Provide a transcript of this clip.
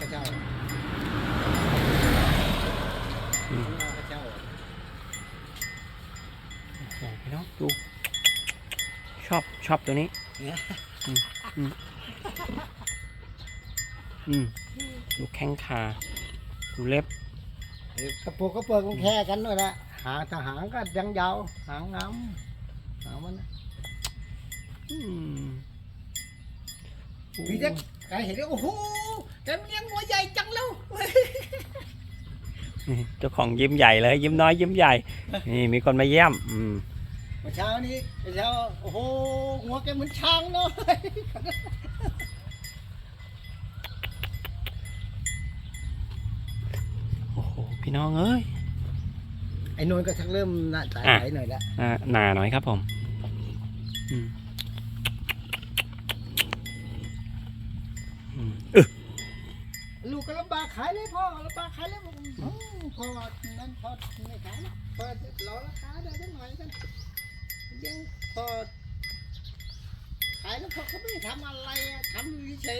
กระเจ้าอืมข้างนอกกระเจ้าโอ้โหพี่น้องดู ชอบชอบตัวนี้เนี่ยอืมดูแข้งขาดูเล็บเดี๋ยวกระปุกกระเปิกมันแค่กันด้วยนะหางทหารก็ยังยาวหางงามหางมันนะอืมพี่จะใครเห็นแล้วโอ้โห แกมันเลี้ยงหัวใหญ่จังแล้วนี่เจ้าของยิ้มใหญ่เลย ยิ้มน้อยยิ้มใหญ่ นี่มีคนมาเยี่ยม อืมเมื่อเช้านี้เมื่อเช้าโอ้โหหัวแกเหมือนช้างเนาะโอ้โหพี่น้องเอ้ยไอ้นวลก็ชักเริ่มหน้าตาอะใสหน่อยแล้วอ่าหนาหน่อยครับผม อืมอืมเออ ลูกก็ลำบากขายเลยพ่อลำบาขายเลยบอกอืมพ่อนั้นพ่อไม่ขายนะพ่อรอราคาได้สักหน่อยกันยังพ่อขายแล้วพ่อเขาไม่ทำอะไรทำเฉย